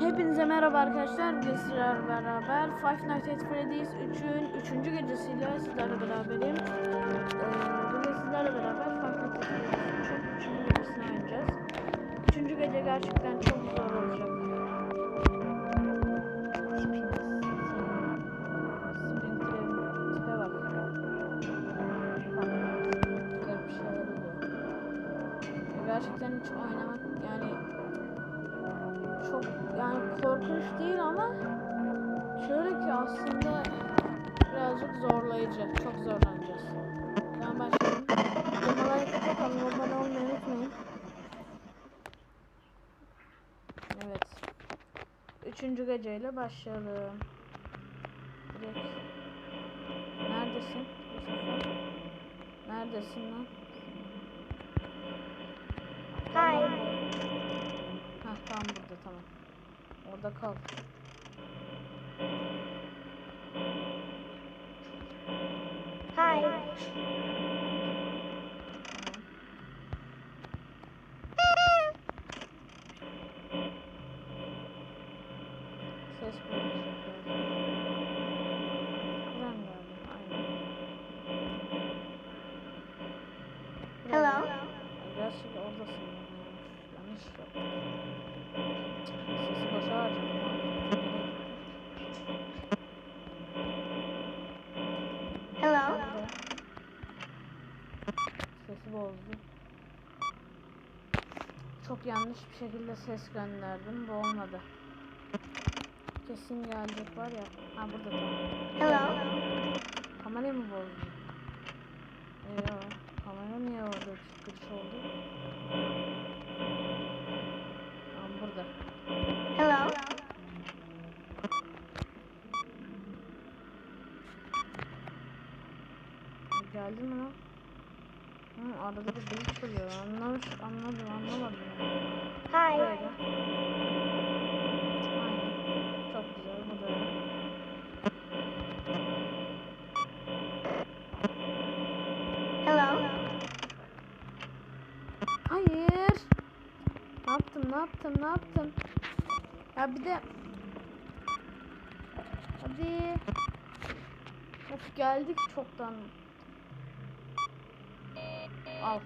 Hepinize merhaba arkadaşlar. Bugün sizlerle beraber Five Nights at Freddy's 3'ün 3. gecesiyle sizlerle beraberim. Ee, bugün sizlerle beraber Five Nights at Freddy's 3'ün 3. gecesini oynayacağız. 3. gece gerçekten çok zor olacak. Çok yani korkunç değil ama şöyle ki aslında birazcık zorlayıcı. Çok zorlanacağız. Ben başlayayım. Kanalı kapatalım. Abone olmayı unutmayın. Evet. Üçüncü geceyle başlayalım. Direkt. Neredesin? Neredesin lan? Hi. Burada tamam. Orada kal. Hi. Ses bulmuş. Buradan geldi. Aynen. Hello. Gerçekten oradasın. ya. Yanlış yaptım. Sesi boşa harcadım. Hello. Sesi bozdu. Çok yanlış bir şekilde ses gönderdim. Bu olmadı. Kesin gelecek var ya. Ha burada tamam. Hello. Kamerayı mı bozdun? Eyvah. Kamera niye orada çıkış oldu? Tamam burada. Hello. Geldi mi lan? Hı, arada bir delik oluyor. Anlamış, anladım, anlamadım. Hi. Böyle. Aynen. Çok güzel. Bu da. Hello. Hayır. Ne yaptım, ne yaptım, ne yaptım? Ya bir de... Hadi. Of geldik çoktan. Al.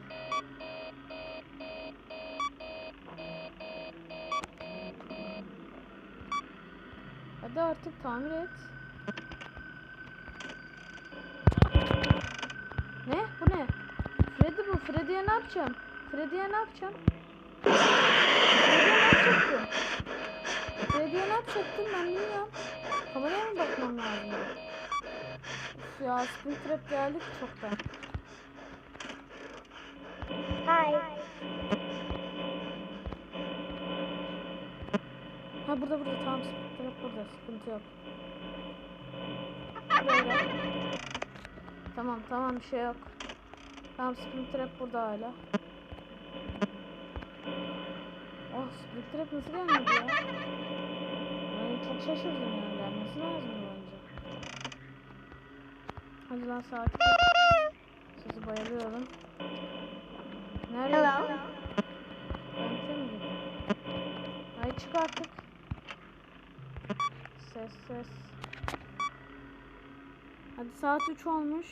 Hadi artık tamir et. Ne? Bu ne? Freddy bu. Freddy'ye ne yapacağım? Freddy'ye ne yapacağım? Freddy'ye ne yapacaktım? Freddy'ye ne yapacaktım ben bilmiyorum. Kameraya mı bakmam lazım? Üf ya Springtrap geldik çoktan. Hi. Ha burada burada tamam Springtrap burada sıkıntı yok. Gel. Tamam tamam bir şey yok. Tamam Springtrap burada hala. Oh Springtrap nasıl gelmedi ya? Yani çok şaşırdım yani gelmesi lazım bence. Hadi lan sakin. Sizi bayılıyorum. Nereye? Hello. Ay çık artık. Ses ses. Hadi saat 3 olmuş.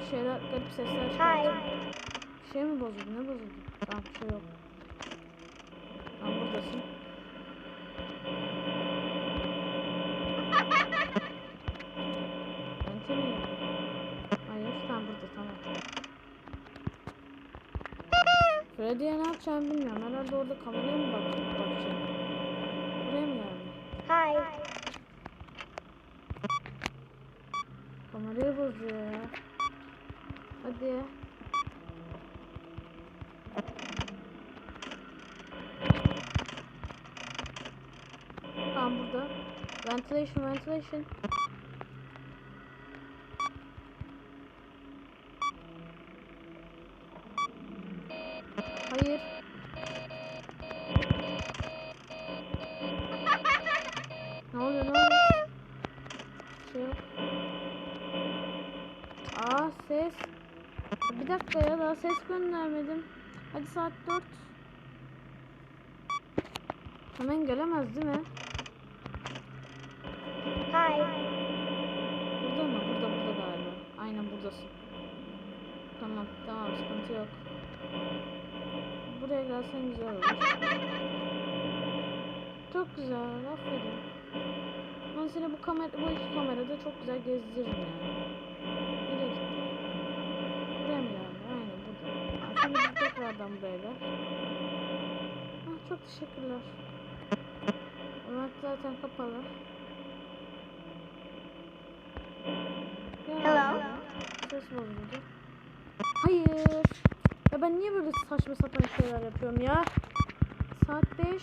Bir şeyler garip sesler Hi. çıkartıyor. Bir şey mi bozuldu? Ne bozuldu? Tamam bir şey yok. Tamam buradasın. Girdin? Hayır, tamam burada tamam. Freddy'ye ne yapacağımı bilmiyorum. Herhalde orada kameraya mı bak bakacağım? Buraya mı geldi? Hi. Kamerayı bozuyor ya. Hadi. Tamam burada. Ventilation, ventilation. Daha ses. Bir dakika ya daha ses göndermedim. Hadi saat 4. Hemen gelemez değil mi? Hi. Burada mı? Burada burada galiba. Aynen buradasın. Tamam tamam sıkıntı yok. Buraya gelsen güzel olur. Çok güzel aferin. Ben seni bu kamera bu iki kamerada çok güzel gezdiririm yani. Nereye gitti? Buraya mı geldi? Aynen burada. Ha, Buraya gel. Ah, çok teşekkürler. Ömer zaten kapalı. Hello. Ses bozuldu. Hayır. Ya ben niye böyle saçma sapan şeyler yapıyorum ya? Saat 5.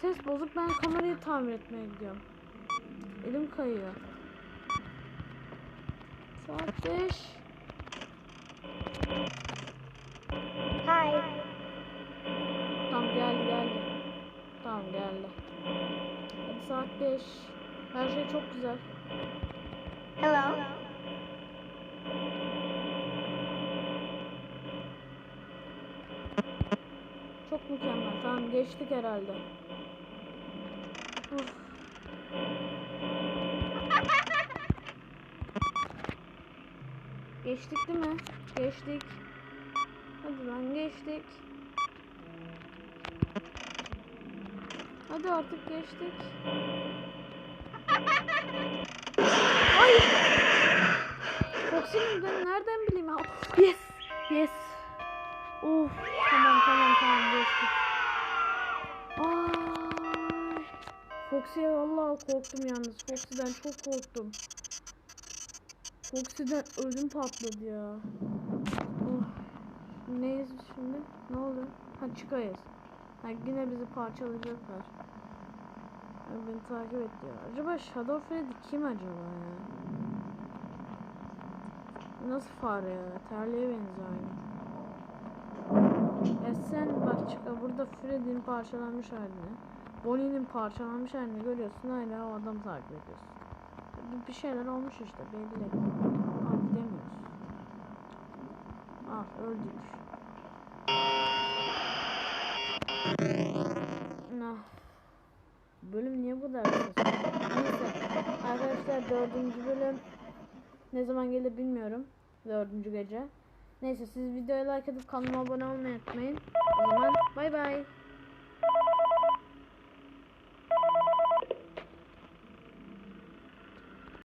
Ses bozuk ben kamerayı tamir etmeye gidiyorum. Elim kayıyor. Saat 5. Hi. Tamam geldi geldi. Tamam geldi. Hadi saat 5. Her şey çok güzel. Hello. Çok mükemmel. Tamam geçtik herhalde. Uf. Geçtik değil mi? Geçtik. Hadi lan geçtik. Hadi artık geçtik. Ay! Foxy'nin ben nereden bileyim? Ha, Yes! Yes! Of tamam tamam tamam geçtik. Ay. Foxy'ye vallahi korktum yalnız. Foxy'den çok korktum. Foxy'den ödüm patladı ya. Of. Neyiz şimdi? Ne oldu? Ha çıkayız. Ha yine bizi parçalayacaklar. Beni takip et. Acaba Shadow Freddy kim acaba ya? Nasıl fare ya? Terliğe benziyor aynı. Ya sen bak çık burada Freddy'nin parçalanmış halini, Bonnie'nin parçalanmış halini görüyorsun hala o adamı takip ediyorsun. Bir- şeyler olmuş işte belli. Al gidemiyoruz. Al öldük. Ah. Bölüm niye bu kadar? Neyse. Arkadaşlar dördüncü bölüm ne zaman gelir bilmiyorum. Dördüncü gece. Neyse siz videoya like atıp kanalıma abone olmayı unutmayın. O zaman bay bay.